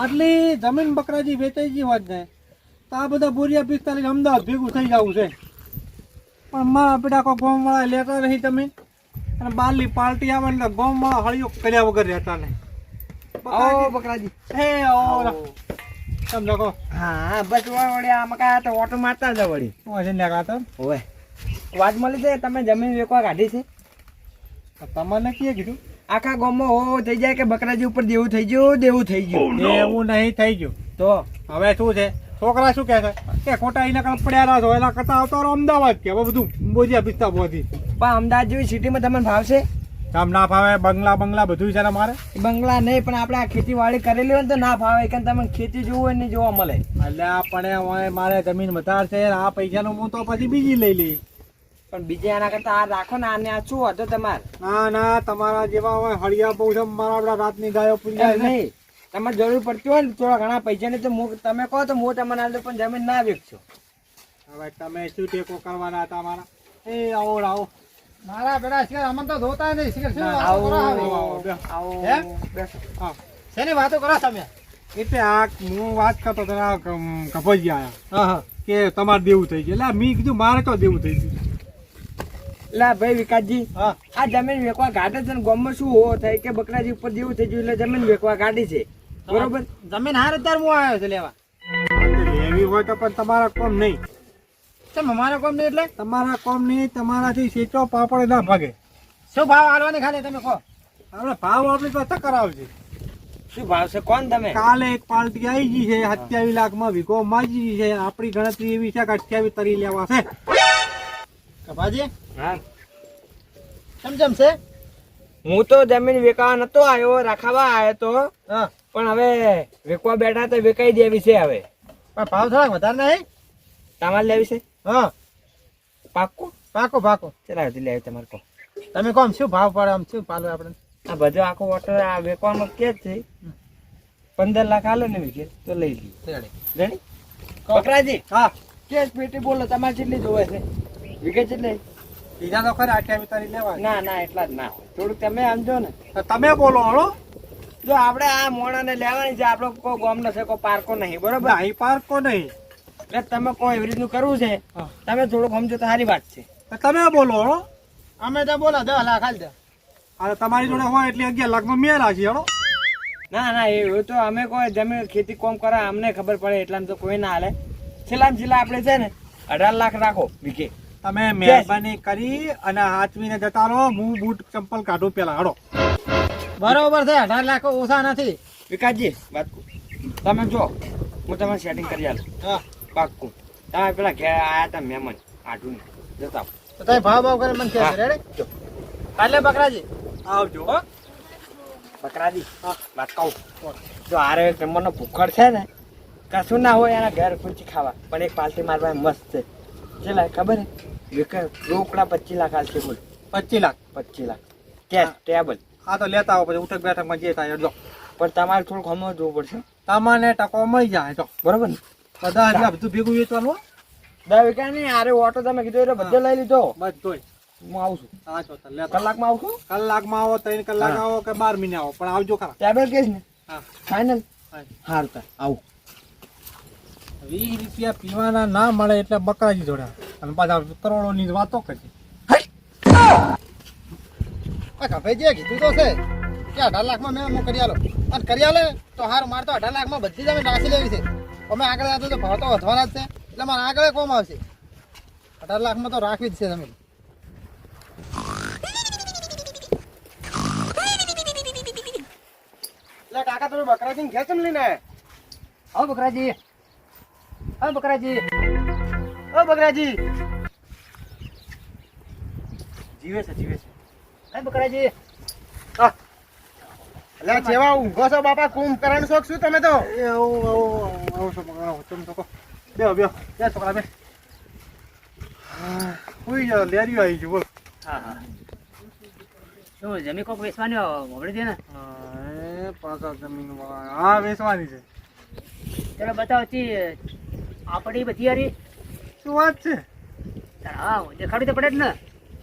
આટલી જમીન બકરાજી વેચાઈ ગઈ હોત ને તો આ બધા બોરિયા પિસ્તાલીસ અમદાવાદ ભેગું થઈ જવું છે. પણ મારા બેટા કોઈ ગોમવાળા લેતા નહીં તમે અને બારની પાર્ટી આવે ને ગોમવાળા હળીઓ કર્યા વગર રહેતા નહીં. બકરાજી. હે ઓ સમજો કહો હા બસ વળી આમાં કાંઈ તો ઓટો મારતા જ વળી. હું હશે ને કાતો ઓય વાત મળી છે તમે જમીન વેકવા કાઢી છે? તમને કીએ કીધું? આખા ગામમાં હો થઈ જાય કે બકરાજી ઉપર દેવું થઈ ગયું દેવું થઈ ગયું. એવું નહીં થઈ ગયું. તો? હવે શું છે? છોકરા શું કહે છે? કે ખોટા એના કરતા પડ્યા છો. એના કરતા આવતો અમદાવાદ કે હવે બધું બોજિયા પિસ્તા બોધી પણ અમદાવાદ જેવી સિટીમાં તમને ભાવશે આમ ના ફાવે બંગલા બંગલા બધું છે ને મારે? બંગલા નહીં પણ આપણે આ ખેતીવાડી કરેલી હોય ને તો ના ફાવે કારણ તમે ખેતી જોવું હોય ને જોવા મળે. એટલે આપણે હવે મારે જમીન વધારશે છે આ પૈસાનું હું તો પછી બીજી લઈ લઈ પણ બીજા આના કરતા આ રાખો ને આને આ શું હતો તમારે? ના ના તમારા જેવા હોય હળિયા બહુ છે મારા આપણા રાતની ગાયો પૂરી જાય નહીં. તમારે જરૂર પડતી હોય ને થોડા ઘણા પૈસાની તો હું તમે કહો તો હું તમને અંદર પણ જમીન ના વેચશો હવે તમે શું ટેકો કરવાના હતા મારા એ આવો આવો. મારા બેટા શિકાર અમને તો ધોતા નહીં. શિકાર શું આવો આવો, આવો, હે? બેસો. હા. શેની વાતો કરો તમે? એટલે આ હું વાત કરતો તને કપોજી આયા કે તમારે દેવું થઈ ગયું. એટલે મેં કીધું મારે તો દેવું થઈ ગયું. લા ભાઈ વિકાસજી હા. આ જમીન વેચવા કાઢે છે ને ગામમાં શું હોવો થાય કે બકરાજી ઉપર જેવું થઈ ગયું એટલે જમીન વેચવા ગાડી છે? બરોબર? જમીન હાર અત્યારે હું આવ્યો છે લેવા. લેવી હોય તો પણ તમારા કોમ નહીં. અમારા કોમ નહીં એટલે? તમારા કોમ નહીં તમારાથી સેચો પાપડ ના ભાગે. શું ભાવ આલવાની ખાલી તમે કહો. આપણે ભાવ આપણી પાસે કરાવશે શું ભાવ છે? કોણ તમે? કાલે એક પાર્ટી આવી ગઈ છે સત્યાવીસ લાખમાં વીઘો માજી છે. આપણી ગણતરી એવી છે કે અઠ્યાવીસ તરી લેવા છે. કપાજી હા. કેમ કેમ છે હું તો જમીન વેચવા નતો આવ્યો રાખાવા આવ્યો તો. હા. પણ હવે વેચવા બેઠા તો વેચાઈ દેવી છે હવે. પણ ભાવ થોડા વધારે નહીં? તમારે લેવી છે? હા. પાક્કું? પાકો પાકો ચલા હજી લેવી તમારે કહો તમે કોમ શું ભાવ પડે આમ શું પાલો આપણે? આ બધો આખો વોટર આ વેચવાનો કે છે. પંદર લાખ આલો ને વિકે તો લઈ લઈએ રેડી. બકરાજી હા. કેસ પેટી બોલો તમારે જેટલી જોવે છે. વીઘે કેટલી બીજા તો ખરા અઠ્યાવીસ તારી લેવા ના ના એટલા જ ના થોડુંક તમે સમજો ને. તમે બોલો હળો. જો આપણે આ મોણાને લેવાની છે આપણો કોઈ ગોમ નથી કોઈ પાર્કો નહીં બરોબર? અહીં પાર્કો નહીં. એટલે તમે કોઈ એવી રીતનું કરવું છે તમે થોડુંક સમજો તો સારી વાત છે. તો તમે બોલો હળો. અમે તો બોલો દસ લાખ હાલ દે અરે તમારી જોડે હોય એટલે અગિયાર લાખમાં છે હળો. ના ના એવું તો અમે કોઈ જમીન ખેતી કોમ કરે અમને ખબર પડે એટલામાં તો કોઈ ના હાલે. છેલ્લા છેલ્લા આપણે છે ને અઢાર લાખ રાખો વીઘે. તમે મહેરબાની કરી અને હાચવીને જતા રહો. હું બૂટ ચંપલ કાઢું પેલા. હાડો બરોબર છે અઢાર લાખ ઓછા નથી. વિકાસજી વાત તમે જો હું તમને સેટિંગ કરી આલું. હા. પાક્કું તમે પેલા ઘેર આયા હતા મહેમાન. આટું જતા તો તમે ભાવ ભાવ કરે મને હા. કહેજો કાલે બકરાજી. આવજો. હો? બકરાજી વાત કહું. જો આરે જમવાનો ભૂખડ છે ને કશું ના હોય એના ઘેર ખુરચી ખાવા. પણ એક પાલટી મારવા મસ્ત છે. ચેલા ખબર હે વિકે રોકડા પચીસ લાખ હાલશે બોલ. પચીસ લાખ? પચીસ લાખ. કેશ ટેબલ હા તો લેતા આવો પછી ઉઠક બેઠકમાં જે થાય જો. પણ તમારે થોડુંક હમણાં જોવું પડશે. તમારે ટકો મળી જાય તો બરોબર ને? બધા એટલે બધું ભેગું વેચવાનું. દસ વીઘા નહીં આરે ઓટો તમે કીધું એટલે બધે લઈ લીધો. બધો હું આવું છું. હા તો કલાકમાં આવું છું? કલાકમાં આવો ત્રણ કલાક આવો કે બાર મહિને આવો પણ આવજો ખરા. ટેબલ કેસ ને? હા. ફાઇનલ હારતા આવું. વીસ રૂપિયા પીવાના ના મળે એટલે બકરાજી જોડે. અને પાછા કરોડો ની વાતો કરી ભાઈ જે કીધું તો છે કે અઢાર લાખમાં મેં હું કરી આલો. અને કરી આલે તો હાર મારે તો અઢાર લાખમાં બધી જમીન રાખી લેવી છે. અમે આગળ જતો તો ભાવ તો વધવાના જ છે. એટલે મારે આગળ કોમ આવશે. અઢાર લાખમાં તો રાખવી જ છે તમે એટલે કાકા તમે બકરાજી ઘેર કેમ લઈને આવો બકરાજી. આવો બકરાજી. ઓ બકરાજી. જીવે છે જીવે છે. એ બકરાજી. એટલે જેવા ઊંઘો છો બાપા કુંભકરણ શોખ શું તમે તો? એવું આવું છો બકરા તમે તો બે બે. બે છોકરા બે. કોઈ જાવ લેરી આવી ગયું બોલ. હા હા. શું જમી કોક વેચવાની મોકલી દે ને? પાછા જમીન હા વેચવાની છે. ચલો બતાવો ચી આપણી બધી હારી શું વાત છે? હા દેખાડી તો પડે જ ને.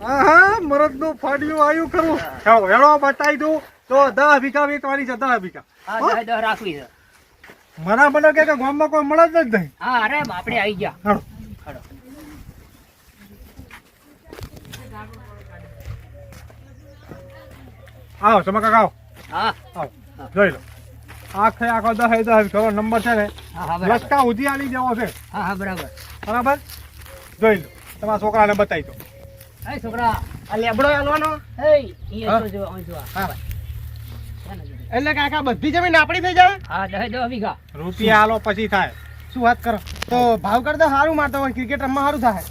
હા હા મરદનું ફાડ્યું આવ્યું ખરું. ચાલો હેળો બતાવી દઉં. તો દસ વીઘા વેચવાની છે દહ વીઘા હા? દહ દહ રાખવી છે. મના બનો કે ગામમાં કોઈ મળે જ નહીં હા અરે આપણે આવી ગયા. હાલો. હાલો. આવો તમે કાકા આવો. હા. આવો. જોઈ લો. આખે આખો દસ દસ ખરો નંબર છે ને લસકા ઉધી આલી જેવો છે. હા હા બરાબર. બરાબર? જોઈ લો. તમારા છોકરાને બતાવી દો એ છોકરા આ લેબડો આલવાનો એ જો, જો. હા. એટલે કાકા બધી જમીન આપણી થઈ જાય? હા દસ દો વીઘા. રૂપિયા આલો પછી થાય. શું વાત કરો? તો ભાવ કરતા સારું મારતો હોય ક્રિકેટ રમવા સારું થાય.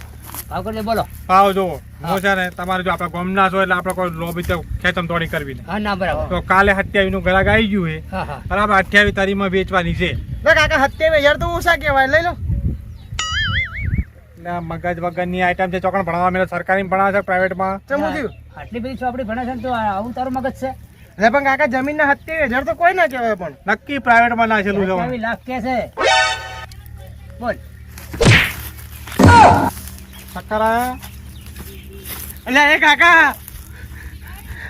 ભાવ કરતો બોલો. ભાવ જુઓ હું છે ને તમારે જો આપણે ગમના છો એટલે આપણે કોઈ લોબી તો ખેતમ તોડી કરવી નહીં હા ના બરાબર. તો કાલે સત્યાવીસનું ગ્રાહક આવી ગયું છે. હા હા. બરાબર અઠ્યાવીસ તારીખમાં વેચવાની છે. કાકા સત્યાવીસ હજાર તો ઓછા કહેવાય લઈ લો. એટલે મગજ વગરની આઈટમ છે ચોકણ ભણવા મેં સરકારી ભણાવે છે પ્રાઇવેટમાં ચમું થયું? આટલી બધી ચોપડી ભણે છે તો આવું તારું મગજ છે? એટલે પણ કાકા જમીનના સત્યાવીસ હજાર તો કોઈ ના કહેવાય પણ. નક્કી પ્રાઇવેટમાં ના છે અઠ્યાવીસ લાખ કે છે. બોલ. સકરા આયા એટલે એ કાકા.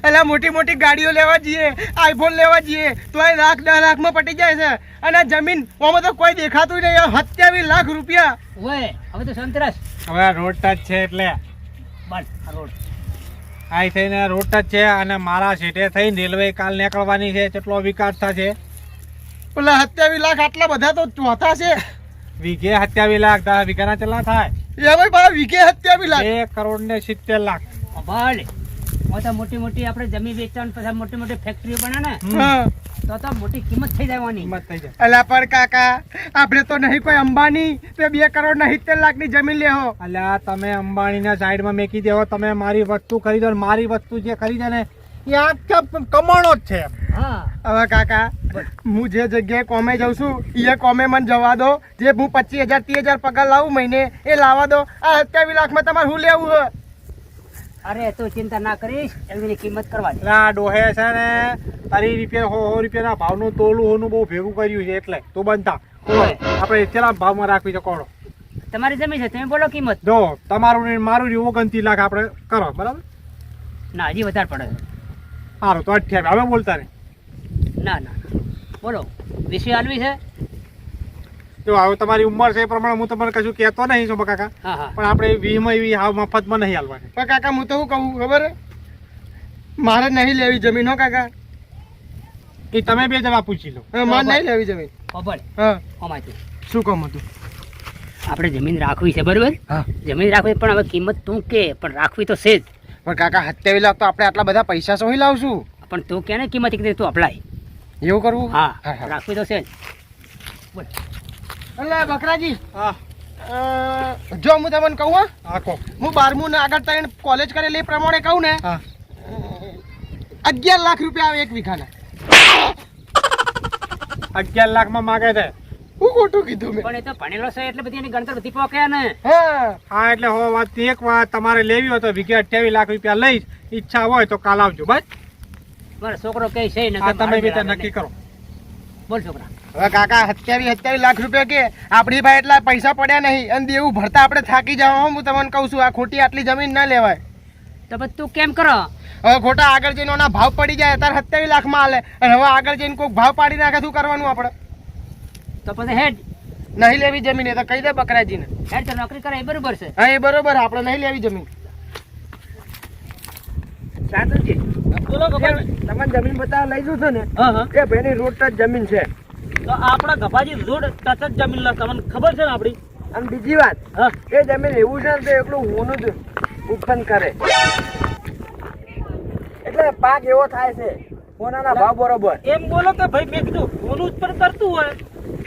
એટલે મોટી મોટી ગાડીઓ લેવા જઈએ આઈફોન લેવા જઈએ તો એ લાખ દસ લાખમાં પટી જાય છે. અને જમીન ઓમાં તો કોઈ દેખાતું નહીં સત્યાવીસ લાખ રૂપિયા. ઓય હવે તો સંતરાસ. હવે આ રોડ ટચ છે એટલે. બસ આ રોડ. આ થઈને રોડ ટચ છે અને મારા સીટે થઈને રેલવે કાલ નીકળવાની છે કેટલો વિકાસ થશે. પેલા સત્યાવીસ લાખ આટલા બધા તો ચોથા છે. વીઘે સત્યાવીસ લાખ દસ વીઘાના ચલા થાય. એ ભાઈ બા વીઘે સત્યાવીસ લાખ. એક કરોડ ને સિત્તેર લાખ. ભલે તો મોટી મોટી આપણે જમીન વેચવાની પછી મોટી મોટી ફેક્ટરીઓ બને ને તો તો મોટી કિંમત થઈ જવાની કિંમત થઈ જાય. અલા પણ કાકા આપણે તો નહીં કોઈ અંબાની તે બે કરોડ ના સિત્તેર લાખની જમીન લેહો અલા તમે અંબાણીના સાઈડમાં મેકી દેવો તમે મારી વસ્તુ ખરીદો ને મારી વસ્તુ જે ખરીદે ને એ આખા કમાણો જ છે હા. હવે કાકા હું જે જગ્યાએ કોમે જાઉં છું એ કોમે મને જવા દો. જે હું પચીસ હજાર ત્રીસ હજાર પગાર લાવું મહિને એ લાવવા દો. આ સત્યાવીસ લાખમાં તમારે શું લેવું હે અરે તું ચિંતા ના કરીશ. એની કિંમત કરવા દે ડોહે છે ને તારી રૂપિયા હો હો રૂપિયાના ભાવનું તોલું હોનું બહુ ભેગું કર્યું છે એટલે તું બનતા. આપણે કેટલા ભાવમાં રાખવી છે કોણો તમારી જમીન છે તમે બોલો કિંમત. જો તમારું ને મારું ને ઓગણત્રીસ લાખ આપણે કરો બરાબર? ના હજી વધારે પડે. સારું તો અઠ્યાવીસ. હવે બોલતા ને ના ના. બોલો. વિષય આલવી છે? જો હવે તમારી ઉંમર છે એ પ્રમાણે હું તમને કશું કહેતો નહીં છું કાકા હા હા. પણ આપણે વીમાં એવી હાવ મફતમાં નહીં હાલવાની. પણ કાકા હું તો શું કહું ખબર મારે નહીં લેવી જમીન હો કાકા? એ તમે બે જવાબ પૂછી લો. હા, મારે નહીં લેવી જમીન. ખબર? હા. શું કહું હતું આપણે જમીન રાખવી છે બરાબર? હા. જમીન રાખવી પણ હવે કિંમત તું કે પણ રાખવી તો છે જ. પણ કાકા સત્યાવીસ લાખ તો આપણે આટલા બધા પૈસા સોહી લાવશું. પણ તું કે ને કિંમત એક તું અપલાય? એવું કરવું? હા. રાખવી તો છે બોલ. એટલે બકરાજી. હા. જો હું તમને કહું હા? કહો. હું બારમું ને આગળ ત્રણ કોલેજ કરેલી એ પ્રમાણે કહું ને હા. અગિયાર લાખ રૂપિયા આવે એક વીઘાના. અગિયાર લાખમાં માગે છે. હું ખોટું કીધું મેં. પણ એ તો ભણેલો છે એટલે બધી એની ગણતર બધી પોકે ને. હા. હા એટલે હો વાત એક વાત તમારે લેવી હોય તો વીઘે અઠ્યાવીસ લાખ રૂપિયા લઈશ. ઈચ્છા હોય તો કાલ આવજો બસ. મારો છોકરો કે છે તમે બી નક્કી કરો. બોલ છોકરા. હવે કાકા સત્યાવીસ સત્યાવીસ લાખ રૂપિયા કે? આપણી પાસે એટલા પૈસા પડ્યા નહીં. અને દેવું ભરતા આપણે થાકી જાવ હું તમને કહું છું આ ખોટી આટલી જમીન ના લેવાય. તો તું કેમ કરો? હવે ખોટા આગળ જઈને ભાવ પડી જાય અત્યારે સત્યાવીસ લાખમાં હાલે. અને હવે આગળ જઈને કોઈ ભાવ પાડી નાખે શું કરવાનું આપણે? તો પછી હેડ. નહીં લેવી જમીન એ તો કહી દે બકરાજીને. હેડ તો નોકરી કરે એ બરોબર છે. હા એ બરોબર આપણે નહીં લેવી જમીન. સાચું બોલો તમને જમીન બતાવવા લઈ જઉં છું ને હા હા. ભાઈની રોડ ટચ જમીન છે. તો આપણા ગભાજી રોડ ટચ જ જમીન લા તમને ખબર છે ને આપણી? અને બીજી વાત હા. એ જમીન એવું છે ને તો એકલું હોનું જ ઉત્પન્ન કરે. એટલે પાક એવો થાય છે હોનાના ભાવ બરોબર. એમ બોલો કે ભાઈ મેં કીધું હોનું ઉત્પન્ન કરતું હોય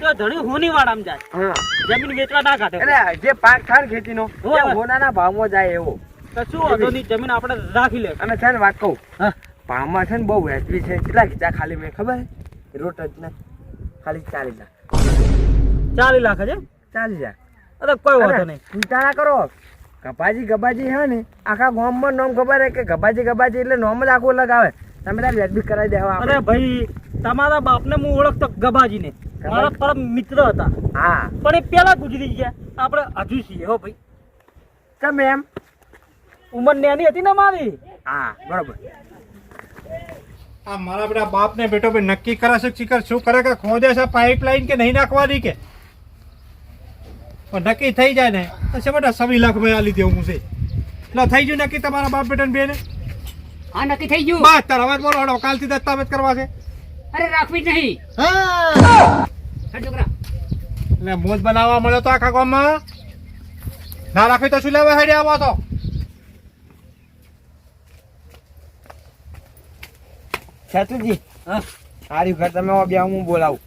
તો ધણી હોની વાળામાં જાય જમીન વેચવા ના કાઢે એટલે જે પાક થાય ખેતીનો હોનાના ભાવમાં જાય એવો. તો શું વાંધો નહીં જમીન આપણે રાખી લે અને છે ને વાત કહું ભાવમાં છે ને બહુ વેચવી છે. કેટલા કીધા ખાલી મેં ખબર રોટ જ ને ખાલી ચાલીસ લાખ. ચાલીસ લાખ છે ચાલી જાય અરે કોઈ વાંધો નહીં. ચિંતા ના કરો. ગબાજી ગબાજી હે ને આખા ગામમાં નામ ખબર હે કે ગબાજી ગબાજી એટલે નામ જ આખું લગાવે તમે તાર વ્યાજબી કરાવી દેવા અરે ભાઈ તમારા બાપને હું ઓળખતો ગભાજીને. મારા પરમ મિત્ર હતા. હા. પણ એ પેલા ગુજરી ગયા. આપણે હજુ છીએ હો ભાઈ. કેમ એમ? ઉંમર નેની હતી ને મારી હા બરોબર. આ મારા બેટા બાપ ને બેટો ભાઈ નક્કી કરાશે છે શિખર શું કરે કે ખોદે છે પાઇપલાઇન કે નહીં નાખવાની કે? પણ નક્કી થઈ જાય ને. તો છે બેટા સવી લાખ રૂપિયા લીધી હું છે. એટલે થઈ ગયું નક્કી તમારા બાપ બેટા ને બેને? હા નક્કી થઈ ગયું. બસ તાર હવે બોલો હડો કાલથી દસ્તાવેજ કરવા છે. અરે રાખવી જ નહીં. હા. છોકરા. એટલે મોજ બનાવવા મળ્યો તો આખા ગામમાં. ના રાખવી તો શું લેવા હેડે આવો તો? છતુજી હા. સારું ઘર તમે આવો બે હું બોલાવું.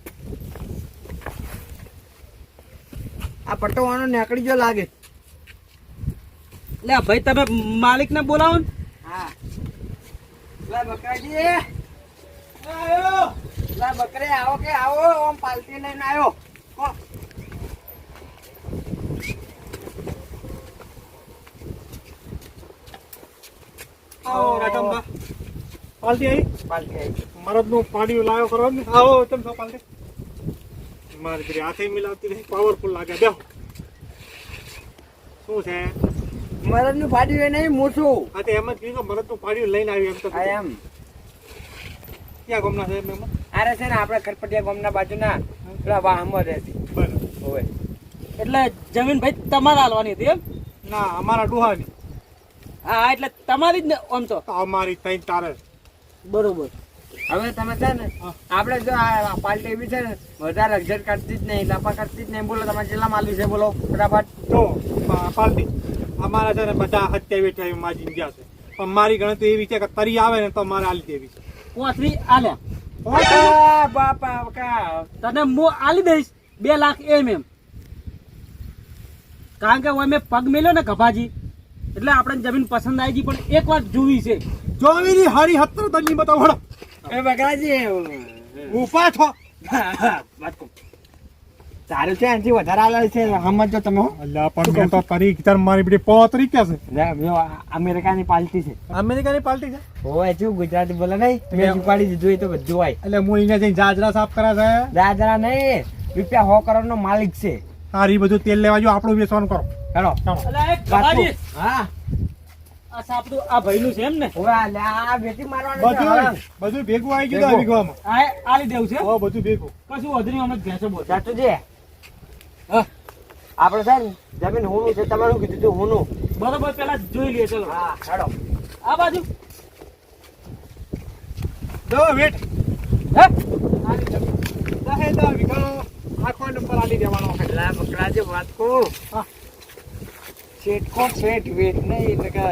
આ પટોવાનો નીકળી જો લાગે. લે ભાઈ તમે માલિક ને બોલાવો ને. હા. લા બકરાજી. આયો. લા બકરે આવો કે આવો ઓમ પાલટી લઈને આવ્યો આવો રાધમબા પાલટી આવી? પાલટી આવી. મરદનું પાણી લાવ્યો કરો ને. આવો તમે છો પાલતી મારી હાથે મિલાવતી પાવરફુલ લાગે. બેહો. શું છે? મરદનું ફાડ્યું હોય નહીં મોટું હા તો એમ જ કીધું મરદનું ફાડ્યું લઈને આવ્યું એમ તો એમ. ક્યાં ગોમના સાહેબ મહેમાન આરે છે ને આપણે ખરપટિયા ગામના બાજુના પેલા વાહમાં બરાબર. હોય એટલે જમીન ભાઈ તમારે હાલવાની હતી એમ? ના અમારા ડોહાની. હા એટલે તમારી જ ને આમ તો. અમારી તઈ તારે. બરોબર. હવે તમે છે ને આપણે જો આ પાલટી એવી છે ને વધારે અક્ષર કરતી જ નહીં લાપા કરતી જ નહીં. બોલો તમારે જેટલા માલવી છે બોલો ફટાફટ. તો પા- પાલટી. અમારા છે ને બધા સત્યાવીસ અઠ્યાવીસમાં ગયા છે. પણ મારી ગણતરી એવી છે કે તરી આવે ને તો મારે આલી દેવી છે. પોતરી આલે. બાપા કા? તને હું આલી દઈશ બે લાખ એમ એમ. કારણ કે હવે મેં પગ મેલ્યો ને કભાજી એટલે આપણે જમીન પસંદ આવી ગઈ પણ એક વાર જોવી છે. જોવીની હારી હત્ર દંડની બતાવો હળો એ બગાજી ઊભા છો સારું છે એનાથી વધારે આલે છે સમજો તમે હો. અલ્યા પણ મેં તો તરી તાર મારી બધી પોતરી કે છે? અમેરિકાની પાલટી છે. અમેરિકાની પાલટી છે? હોય છું ગુજરાતી બોલે નહીં? મેં ઉપાડી દીધું એ તો બધું હોય. એટલે હું અહીંયા જઈને જાજરા સાફ કરે છે? જાજરા નહીં રૂપિયા સો કરોડ નો માલિક છે. સારી બધું તેલ લેવા જો આપણું વેચવાનું કરો. હેલો. એટલે હા? આ આ ભાઈનું છે એમ ને આ બેટી મારવાનું બધું બધું ભેગું આવી ગયું તો આવી ગયું આ આલી દેવું છે? હો બધું ભેગું. કશું વધરી અમે ભેંસો બોલ સાચું હા. આપણે છે ને જમીન હુનું છે તમારું શું કીધું હતું હુનું. બરોબર પેલા જોઈ લઈએ ચલો. હા હેડો આ બાજુ. જો વેટ. હે? દહે તો વીઘાનો આખો નંબર આલી દેવાનો છે. બકડા જે વાત કો. શેઠ કો શેઠ? વેઠ નહીં એટલે કે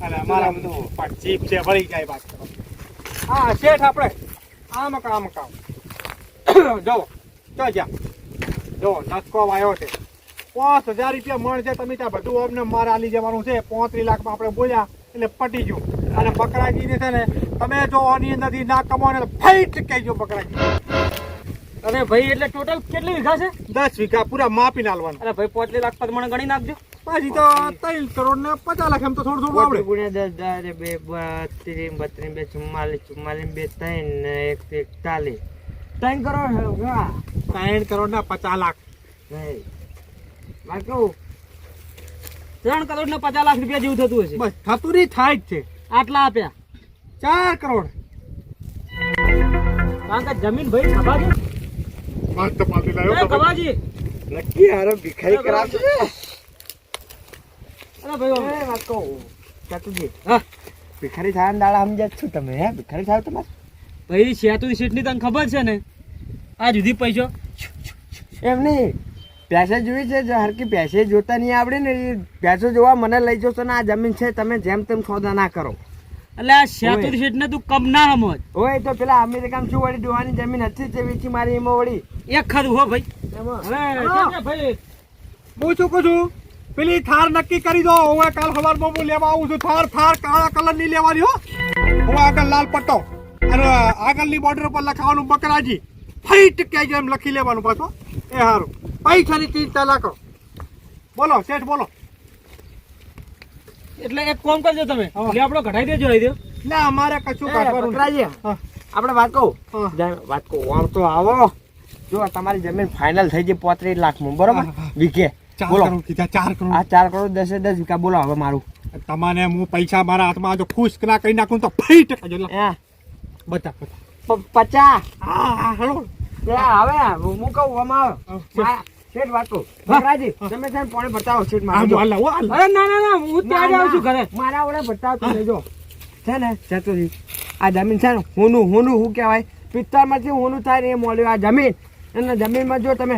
અરે અમારા બધું પણ જીપ છે વળી જાય વાત કરો. હા શેઠ આપણે. આમ કામ કામ. જો જો જા. જો નસકો વાયો છે. પાંચ હજાર રૂપિયા મણ છે તમે ત્યાં બધું અમને મારે આલી જવાનું છે. પોત્રીસ લાખમાં આપણે બોલ્યા એટલે પટી ગયું. અને બકરાજીને છે ને તમે જો આની અંદરથી ના કમાવો ને તો કહી ગયો બકરાજી. અરે ભાઈ એટલે ટોટલ કેટલી વીઘા છે? દસ વીઘા પૂરા માપી નાલવાનું. અરે ભાઈ પોત્રીસ લાખ પ્રમાણે ગણી નાખજો. પછી તો ત્રણ કરોડ ને પચાસ લાખ એમ તો થોડું થોડું આવડે. ગુણ્યા દસ બે બત્રીસ બત્રીસ બે ચુમ્માલીસ ચુમ્માલીસ બે ત્રણ ને એક એકતાલીસ. ત્રણ કરોડ ત્રણ કરોડ ને પચાસ લાખ. નહીં ત્રણ કરોડ ને પચાસ લાખ રૂપિયા જેવું થતું હશે. બસ થતું નહીં થાય જ છે. આટલા આપ્યા. ચાર કરોડ. કારણ કે જમીન ભાઈ ખબાજી પાંચ હારો ભિખારી કરાવશે અરે ભાઈ એ વાત કહું. ચાતુજી. હા. ભિખારી થાય દાડા સમજ્યા છો તમે હે? ભિખારી થાવ તમારે ભાઈ શેતુ શેઠની તને ખબર છે ને? આ જુદી પૈસો. એમ નહીં. પૈસા જોઈ છે જો હરકી પૈસે જોતા નહીં આવડે ને એ પૈસો જોવા મને લઈ જશો ને આ જમીન છે તમે જેમ તેમ સોદા ના કરો. એટલે આ શેતુર શેઠ ને તું કમ ના સમજ હોય તો પેલા અમેરિકામાં શું વળી ડોવાની જમીન હતી તે વેચી મારી એમાં વળી? એક ખરું હો. ભાઈ ભાઈ? હું શું કહું છું? પેલી થાર નક્કી કરી દો. હું કાલ સવારમાં હું લેવા આવું છું. થાર થાર કાળા કલરની લેવાની હો. હું આગળ લાલ પટ્ટો અને આગળની બોર્ડર પર લખાવાનું બકરાજી. ફાઈટ કે એમ લખી લેવાનું પાછો એ સારું પૈસાની ચિંતા ના કરો. બોલો શેઠ બોલો. એટલે એક કોમ કરજો તમે. એટલે લેબડો કઢાઈ દેજો આવી દો. ના અમારે કશું કાઢવાનું આપણે વાત કહું. વાત કહું. આમ તો આવો. જો તમારી જમીન ફાઇનલ થઈ ગઈ પોત્રીસ લાખમાં બરોબર. વીઘે ચાર બોલો. કરોડ કીધા ચાર આ ચાર કરોડ દસે દસ વીઘા બોલો હવે મારું. તમને હું પૈસા મારા હાથમાં જો ખુશ ના કરી નાખું તો ફાઈટ ટકા. હે. બતા બતા. પચાસ. હા હા હળો. હવે હું કહું અમારો શેઠ વાત. બકરાજી તમે છે ને પોણે શેઠ મારો જો. હાલ હાલ હાલ. અરે ના ના ના હું ત્યાં જ છું ઘરે. મારા વડે બતાવો તમે જો છે ને ચતુર્જી આ જમીન છે ને હોનું હોનું શું કહેવાય? પિત્તળમાંથી હોનું થાય ને એ મળ્યું આ જમીન. અને જમીનમાં જો તમે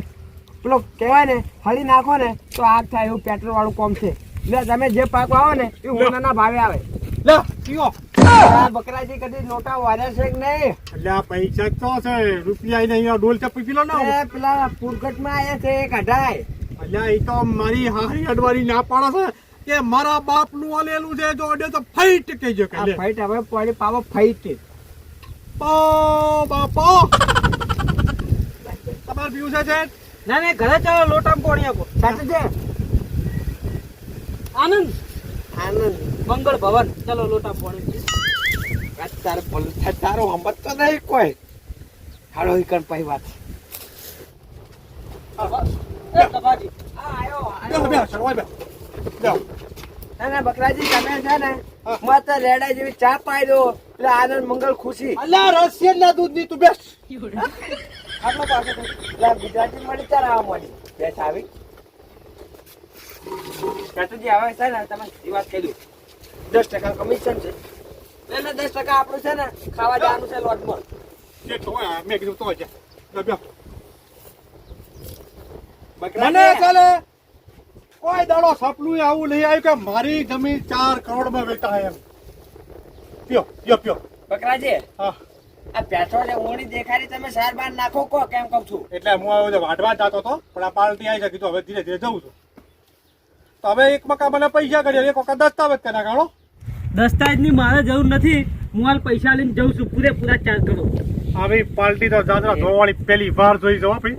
પેલો કહેવાય ને હળી નાખો ને તો આગ થાય એવું પેટ્રોલ વાળું કોમ છે. એટલે તમે જે પાક વાવો ને એ હોનાના ભાવે આવે. લે પીઓ. આ બકરાજી કદી નોટા વાર્યા છે કે નહીં? એટલે આ પૈસા તો છે. રૂપિયા નહીં ડોલ ચપ્પી પીલો ના એ પેલા પુરકટમાં આયા છે એક અઢાય. અલ્યા એ તો મારી હારી અડવાની ના પાડે છે કે મારા બાપનું આલેલું છે જો અડે તો ફાઈટ કહેજો કે ફાઈટ હવે પડી પાવો ફાઈટ. પો બાપો તમારે પીવું છે ના ના ઘરે ચાલો લોટામાં પોણી આપો. સાચું છે? આનંદ. આનંદ. મંગળ ભવન. ચલો લોટા પોણી તારે તારો હમત તો નહીં કોઈ. હાલો વાત. એ શરવાઈ બે બેહો ના ના બકરાજી તમે છે ને મત રેડા જેવી ચા પાઈ દો એટલે આનંદ મંગળ ખુશી. અલ્યા રશિયન ના દૂધની તું બેસ. આટલો પાછો ગુજરાતી મળી ત્યારે આવવા મળી. બેસ આવી. ચાતુજી આવે છે ને તમે એ વાત કહી દઉં દસ ટકા કમિશન છે. એને દસ ટકા આપણું છે ને ખાવા જવાનું છે લોટમાં. જે મેં કીધું તો બેહો. મને ચાલે કોઈ દાડો સપનું આવું નહીં આવ્યું કે મારી જમીન ચાર કરોડમાં વેચા એમ. પ્યો પ્યો પ્યો. બકરાજી હા. આ પેટ્રોલ ને ઓણી દેખાડી તમે સાર બાર નાખો કો કેમ કહું છું? એટલે હું આવ્યો છે વાઢવા જતો હતો પણ આ પાર્ટી આવી શકી તો હવે ધીરે ધીરે જઉં છું. તો હવે એક મકા મને પૈસા કરી એક વખત દસ્તાવેજ કરી નાખાણો દસ્તાવેજની મારે જરૂર નથી. હું હાલ પૈસા લઈને જઉં છું. પૂરેપૂરા ચાર્જ કરો. આવી પાર્ટી તો જાદરા ધોવાળી પેલી વાર જોઈ જવા ભાઈ.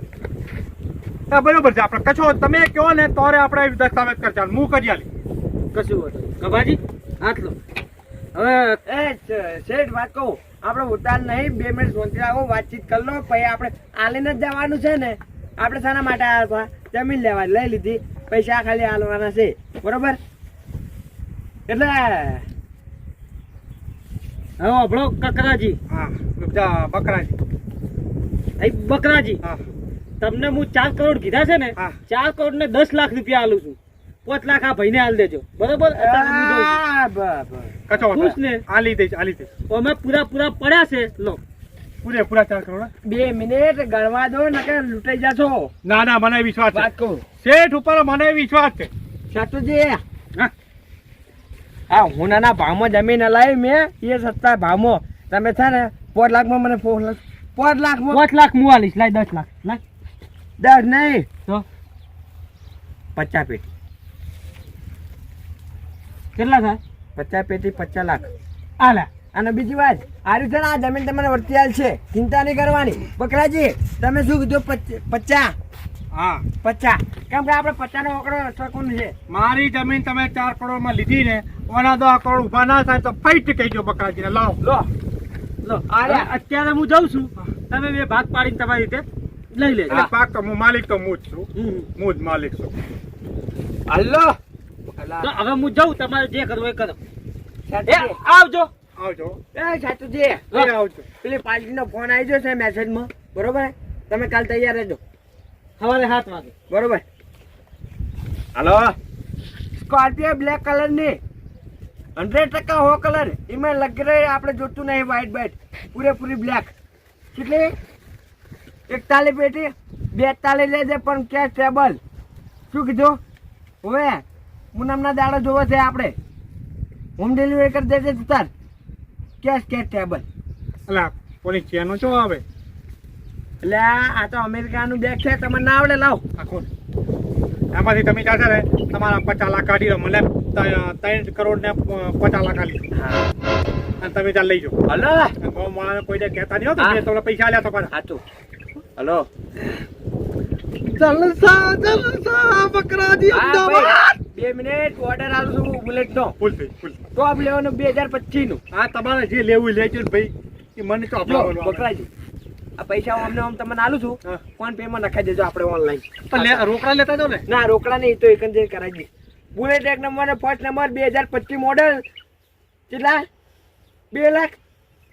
હા બરોબર છે આપણે કશો તમે કહો ને તોરે આપણે દસ્તાવેજ કરશે હું કરી આલી. કશું વાત. કબાજી હાથ લો. હવે એ શેઠ વાત કહું. આપણે ઉતાર નહીં બે મિનિટ શાંતિ રાખો વાતચીત કરી લો. પછી આપણે આલીને જ જવાનું છે ને. આપણે શાના માટે આવ્યા હતા? જમીન લેવા લઈ લીધી. પૈસા ખાલી આલવાના છે. બરોબર? એટલે હવે આપણો કકરાજી. હા બકરાજી. ભાઈ બકરાજી હા. તમને હું ચાર કરોડ કીધા છે ને હા. ચાર કરોડ ને દસ લાખ રૂપિયા આલું છું. પાંચ લાખ આ ભાઈને હાલ દેજો. બરોબર? હું ખુશ ને? આલી દઈશ આલી દઈશ. અમે પૂરા પૂરા પડ્યા છે. લો. પૂરે પૂરા ચાર કરોડ. બે મિનિટ ગણવા દો નકર લૂંટાઈ જાશો. ના ના મને વિશ્વાસ છે. વાત કહું શેઠ ઉપર મને વિશ્વાસ છે. શત્રુજી હા. હા હુનાના ભાવમાં જમીન લાવી મેં એ સસ્તા ભાવમાં. તમે છે ને પોત લાખમાં મને પોત લાખ પોત લાખમાં પાંચ લાખ હું આલીશ લાય દસ લાખ લાય. દસ નહીં. તો? પચાસ પેટી. કેટલા થાય? પચાસ પેટી પચાસ લાખ. આલા. અને બીજી વાત આ રીતે આ જમીન તમને વર્તી છે. ચિંતા નહીં કરવાની. બકરાજી તમે શું કીધું? પચ- પચાસ. હા. પચાસ. કેમ કે આપણે પચાસ નો આંકડો છે. મારી જમીન તમે ચાર કરોડમાં લીધી ને ઓના દો કરોડ ઊભા ના થાય તો ફાઈટ કહીજો બકરાજીને. લાવો. લો. લો અરે અત્યારે હું જાઉં છું. તમે બે ભાગ પાડીને તમારી રીતે લઈ લેજો. એટલે પાક તો હું માલિક તો હું જ છું. હું જ માલિક છું. હલ્લો તો હવે હું જાઉં તમારે જે કરવું એ કરો. આવજો. આવજો. એ સાચુજી આવજો. પેલી પાર્ટીનો ફોન આવી ગયો છે મેસેજમાં. બરોબર? તમે કાલ તૈયાર રહેજો. સવારે સાત વાગે. બરોબર. હલો? સ્કોર્પિયો બ્લેક કલરની. હંડ્રેડ ટકા હો કલર એમાં લગરે આપણે જોતું નહીં વ્હાઈટ વ્હાઈટ પૂરેપૂરી બ્લેક કેટલી? એકતાલીસ પેટી બેતાલીસ લેજે પણ કેશ ટેબલ શું કીધું? હવે પૂનમના દાડો જોવો છે આપણે. હોમ ડિલિવરી કરી દેજે તું તાર. કેશ કેશ ટેબલ એટલે કોની ચેનો છો આવે? એટલે આ તો અમેરિકાનું બેગ છે તમને ના આવડે લાવ. આખો એમાંથી તમે ચાલશે ને તમારા પચાસ લાખ કાઢી દો મને. ત્રણ કરોડ ને પચાસ લાખ આલી. અને તમે ચાલ લઈ જાઓ. હલો. ગૌ માણસને કોઈ દે કહેતા નહીં હો કે હા. તમને પૈસા આલ્યા તો સાચું હલો. જલસા જલસા બકરાજી હા, અમદાવાદ. બે મિનિટ ઓર્ડર આલું છું બુલેટ નો. ફૂલ થઈ ફૂલ. ટોપ લેવાનું બે હજાર પચીસનું હા તમારે જે લેવું લેજો ને ભાઈ. એ મને તો. બકરાજી. આ પૈસા હું અમને આમ તમને આલું છું. ફોન પે માં નખાઈ દેજો આપણે ઓનલાઈન પણ રોકડા લેતા જો ને. ના રોકડા નહીં તો એક કરાવી બુલેટ એક નંબર ને ફર્સ્ટ નંબર બે હજાર પચીસ મોડલ કેટલા? બે લાખ.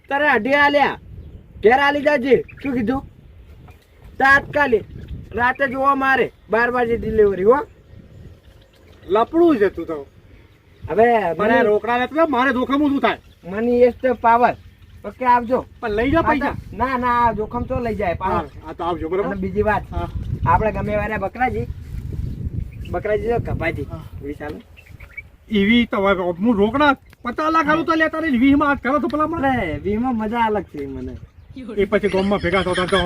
તારે અઢી આલ્યા. ઘેર આલી જાજે. શું કીધું? તાત્કાલિક. રાતે જોવા મારે. બાર વાગે ડિલિવરી હો. લપડું છે તું તો. હવે મને રોકડા લેતો મારે જોખમ શું થાય? મની એસ્ટ પાવર ઓકે આવજો. પણ લઈ જાઓ પૈસા. ના ના આ જોખમ તો લઈ જાય આ તો આવજો બરાબર? બીજી વાત. આપણે ગમે વારે બકરાજી. બકરાજી તો કપાજી. વિશાલ એવી તો હું રોકડા પચાસ લાખ આલું તો લેતા નહીં વીહમાં કરો તો પેલા મને વીહ વીમાં મજા અલગ છે મને. એ પછી ગામમાં ભેગા થતા તો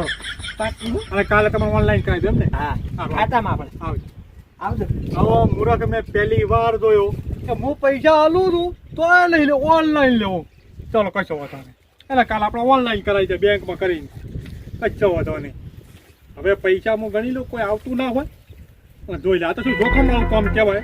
અને કાલે તમારે ઓનલાઈન કરાવી દો ને હા. ખાતામાં આપણે. આવજો. આવજો. હવે મુરત મેં પહેલી વાર જોયો કે હું પૈસા આલું છું તો લઈ લે ઓનલાઈન લેવો ચાલો કશો વાંધો નહીં. એટલે કાલ આપણે ઓનલાઈન કરાવી દે બેંકમાં કરીને. કચ્છો વાંધો નહીં. હવે પૈસા હું ગણી લઉં, કોઈ આવતું ના હોય. જોઈ લે, આ તો શું જોખમવાળું કામ કહેવાય.